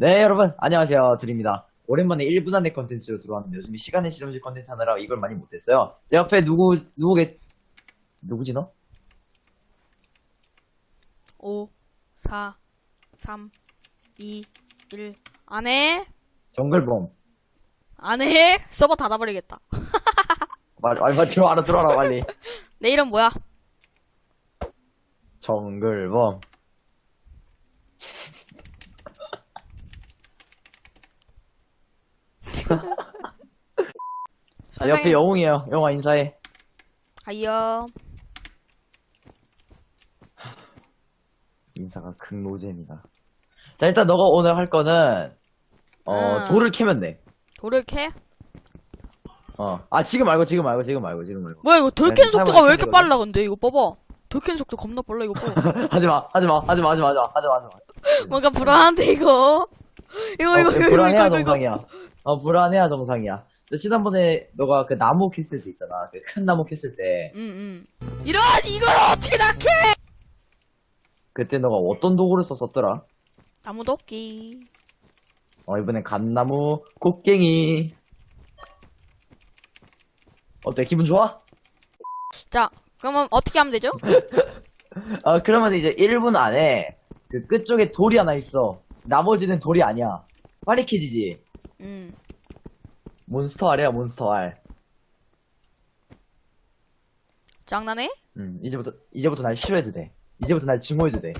네, 여러분, 안녕하세요. 드립니다. 오랜만에 1분 안에 컨텐츠로 들어왔는데 요즘 시간의 실험실 컨텐츠 하느라 이걸 많이 못했어요. 제 옆에 누구, 누구게, 누구지 너? 5, 4, 3, 2, 1. 안 해? 정글범. 안 해? 서버 닫아버리겠다. 말, 말, 말, 들어, 알아, 들어라, 빨리. 내 이름 뭐야? 정글범. 자, 옆에 영웅이에요. 영웅아, 인사해. 하이요. 인사가 극노잼이다. 자, 일단 너가 오늘 할 거는, 어, 음. 돌을 캐면 돼. 돌을 캐? 어. 아, 지금 말고, 지금 말고, 지금 말고, 지금 말고. 뭐야 이거 돌 네, 캐는 사용할 속도가 왜 이렇게 빨라 근데 이거 봐봐. 돌 캐는 속도 겁나 빨라 이거 봐. 하지 마, 하지 마, 하지 마, 하지 마, 하지 마, 하지 마, 하지 마. 뭔가 불안한데 이거. 이거 어, 이거 이거 불안해야 이거 이거. 정상이야. 어, 불안해야 정상이야. 저 지난번에 너가 그 나무 캤을 때 있잖아. 그 큰 나무 캤을 때. 응 응. 이런 이걸 어떻게 다 캐? 그때 너가 어떤 도구를 썼었더라? 나무 도끼. 어, 이번엔 감나무 곡괭이. 어때? 기분 좋아? 자 그러면 어떻게 하면 되죠? 어, 그러면 이제 1분 안에 그 끝쪽에 돌이 하나 있어. 나머지는 돌이 아니야. 빨리 캐지지. 응. 몬스터 알이야, 몬스터 알. 장난해? 음, 이제부터, 이제부터 날 싫어해도 돼. 이제부터 날 증오해도 돼.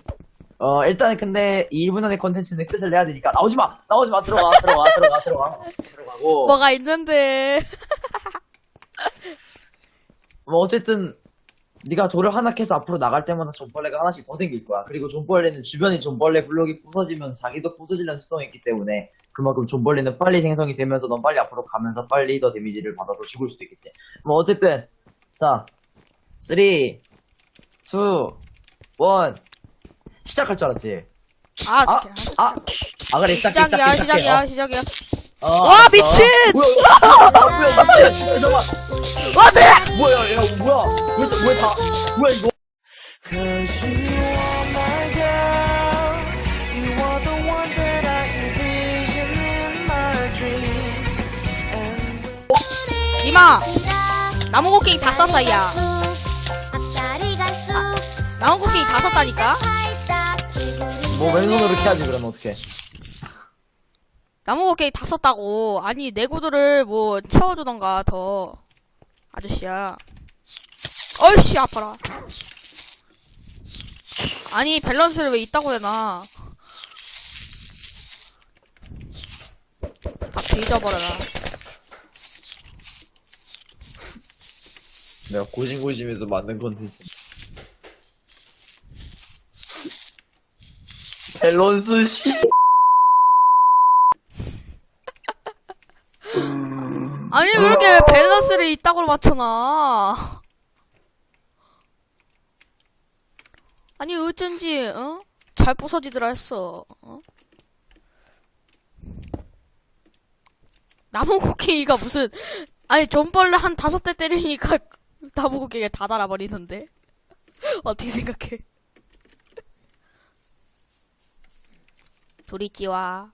어, 일단은 근데 이 1분 안에 컨텐츠는 끝을 내야 되니까 나오지 마! 나오지 마! 들어가, 들어가, 들어가, 들어가. 들어가고. 뭐가 있는데. 뭐 어쨌든, 네가 돌을 하나 캐서 앞으로 나갈 때마다 존벌레가 하나씩 더 생길 거야. 그리고 존벌레는 주변에 존벌레 블록이 부서지면 자기도 부서지는 습성이 있기 때문에 그만큼 존벌레는 빨리 생성이 되면서 넌 빨리 앞으로 가면서 빨리 더 데미지를 받아서 죽을 수도 있겠지. 뭐 어쨌든, 자, 3, 2, 1, 시작할 줄 알았지? 아, 아. 아, 아 그래 시작해 시작이야 시작해 시작해. 시작이야 시작이야. 어, 어, 와. 미친! 뭐야 이거? 뭐야 뭐야 잠깐만 안돼! 뭐야 야 뭐야 왜왜다 뭐야 이거? 이마 나무 곡괭이 다 썼어 야. 나무 곡괭이 다 썼다니까. 뭐 왼손으로 캐야지 그러면 어떡해 나무 곡괭이 다 썼다고. 아니 내구도를 뭐 채워주던가 더 아저씨야. 어이씨 아파라. 아니 밸런스를 왜 있다고 해놔. 다 뒤져버려라. 내가 고심고심해서 만든 컨텐츠 밸런스 씨 아니 왜 이렇게 밸런스를 이따구로 맞춰놔. 아니 어쩐지 어? 잘 부서지더라 했어 어? 나무곡괭이가 무슨 아니 존벌레 한 다섯 대 때리니까 나무곡괭이가 다 달아버리는데? 어떻게 생각해? 도리찌와